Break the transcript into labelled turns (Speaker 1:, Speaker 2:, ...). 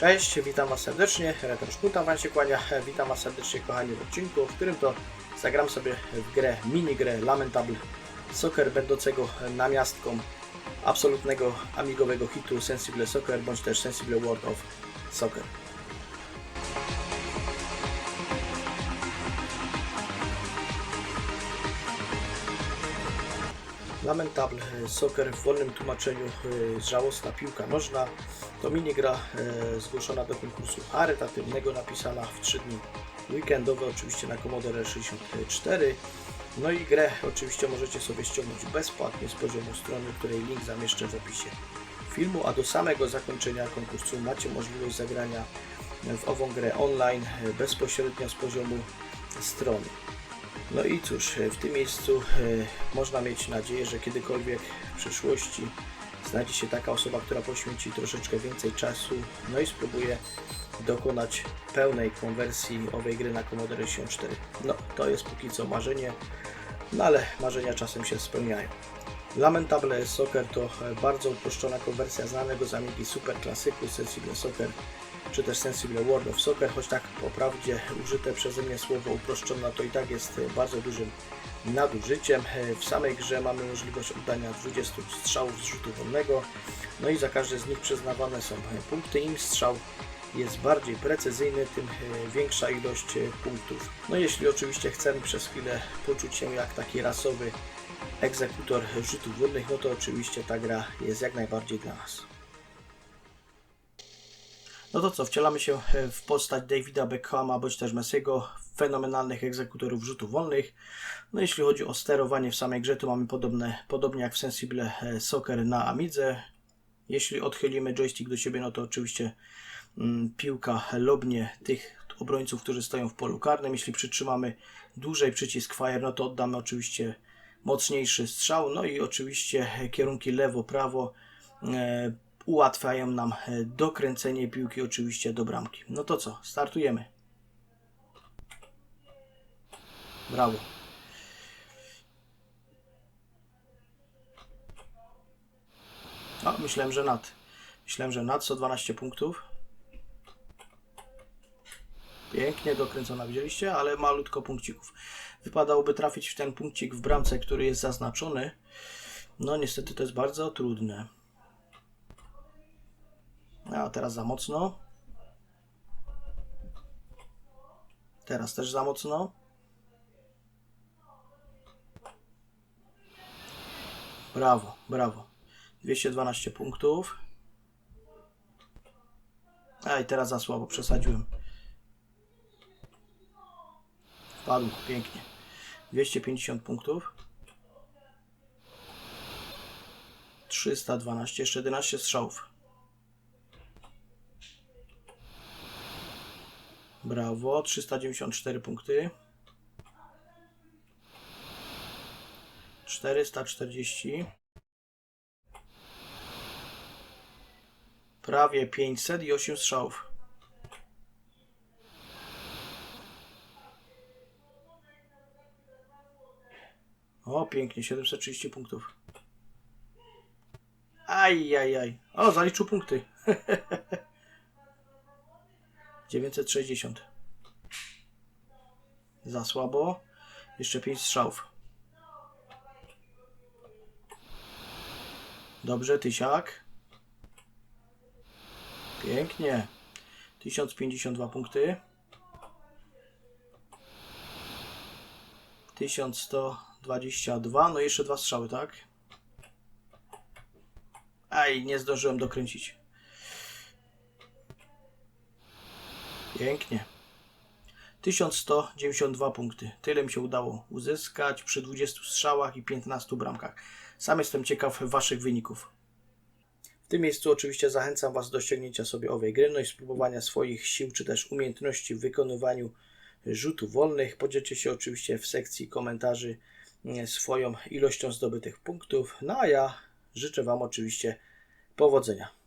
Speaker 1: Cześć, witam Was serdecznie, Retro Szkuta Wam się kłania, witam Was serdecznie kochani w odcinku, w którym to zagram sobie w grę, minigrę Lamentable Soccer, będącego namiastką absolutnego amigowego hitu Sensible Soccer, bądź też Sensible World of Soccer. Lamentable Soccer w wolnym tłumaczeniu e, żałosna piłka nożna to minigra e, zgłoszona do konkursu charytatywnego, napisana w 3 dni weekendowe, oczywiście na Commodore 64. No i grę oczywiście możecie sobie ściągnąć bezpłatnie z poziomu strony, której link zamieszczę w opisie filmu, a do samego zakończenia konkursu macie możliwość zagrania w ową grę online e, bezpośrednio z poziomu strony. No i cóż, w tym miejscu e, można mieć nadzieję, że kiedykolwiek w przyszłości znajdzie się taka osoba, która poświęci troszeczkę więcej czasu, no i spróbuje dokonać pełnej konwersji owej gry na Commodore 64. No, to jest póki co marzenie, no ale marzenia czasem się spełniają. Lamentable Soccer to e, bardzo uproszczona konwersja znanego z Amigi super klasyku Sensible Soccer czy też Sensible World of Soccer, choć tak po prawdzie użyte przeze mnie słowo uproszczona to i tak jest bardzo dużym nadużyciem. W samej grze mamy możliwość oddania 20 strzałów z rzutu wolnego, no i za każdy z nich przyznawane są punkty. Im strzał jest bardziej precyzyjny, tym e, większa ilość e, punktów. No jeśli oczywiście chcemy przez chwilę poczuć się jak taki rasowy egzekutor rzutów wolnych, no to oczywiście ta gra jest jak najbardziej dla nas. No to co, wcielamy się w postać Davida Beckhama bądź też Messiego, fenomenalnych egzekutorów rzutów wolnych. No jeśli chodzi o sterowanie w samej grze, to mamy podobne, podobnie jak w Sensible e, Soccer na Amidze. Jeśli odchylimy joystick do siebie, no to oczywiście mm, piłka lobnie tych obrońców, którzy stoją w polu karnym. Jeśli przytrzymamy dłużej przycisk Fire, no to oddamy oczywiście mocniejszy strzał. No i oczywiście kierunki lewo-prawo e, ułatwiają nam e, dokręcenie piłki oczywiście do bramki. No to co, startujemy. Brawo. A, myślałem, że nad. Myślałem, że nad 112 punktów. Pięknie dokręcona, widzieliście? Ale malutko punkcików. Wypadałoby trafić w ten punkcik w bramce, który jest zaznaczony. No niestety to jest bardzo trudne. A teraz za mocno. Teraz też za mocno. Brawo, brawo. 212 punktów. A i teraz za słabo przesadziłem. Wpadł, pięknie. 250 punktów. 312, jeszcze 11 strzałów. Brawo, 394 punkty. 440. Prawie 500 i 8 strzałów. O, pięknie, 730 punktów. Aj, aj, aj. O, zaliczył punkty. 960. Za słabo. Jeszcze 5 strzałów. Dobrze, tysiak. Pięknie. 1052 punkty. 1122. No jeszcze dwa strzały, tak? Aj, nie zdążyłem dokręcić. Pięknie. 1192 punkty. Tyle mi się udało uzyskać przy 20 strzałach i 15 bramkach. Sam jestem ciekaw Waszych wyników. W tym miejscu oczywiście zachęcam Was do ściągnięcia sobie owej gry, no i spróbowania swoich sił czy też umiejętności w wykonywaniu rzutów wolnych. Podzielcie się oczywiście w sekcji komentarzy e, swoją ilością zdobytych punktów. No a ja życzę Wam oczywiście powodzenia.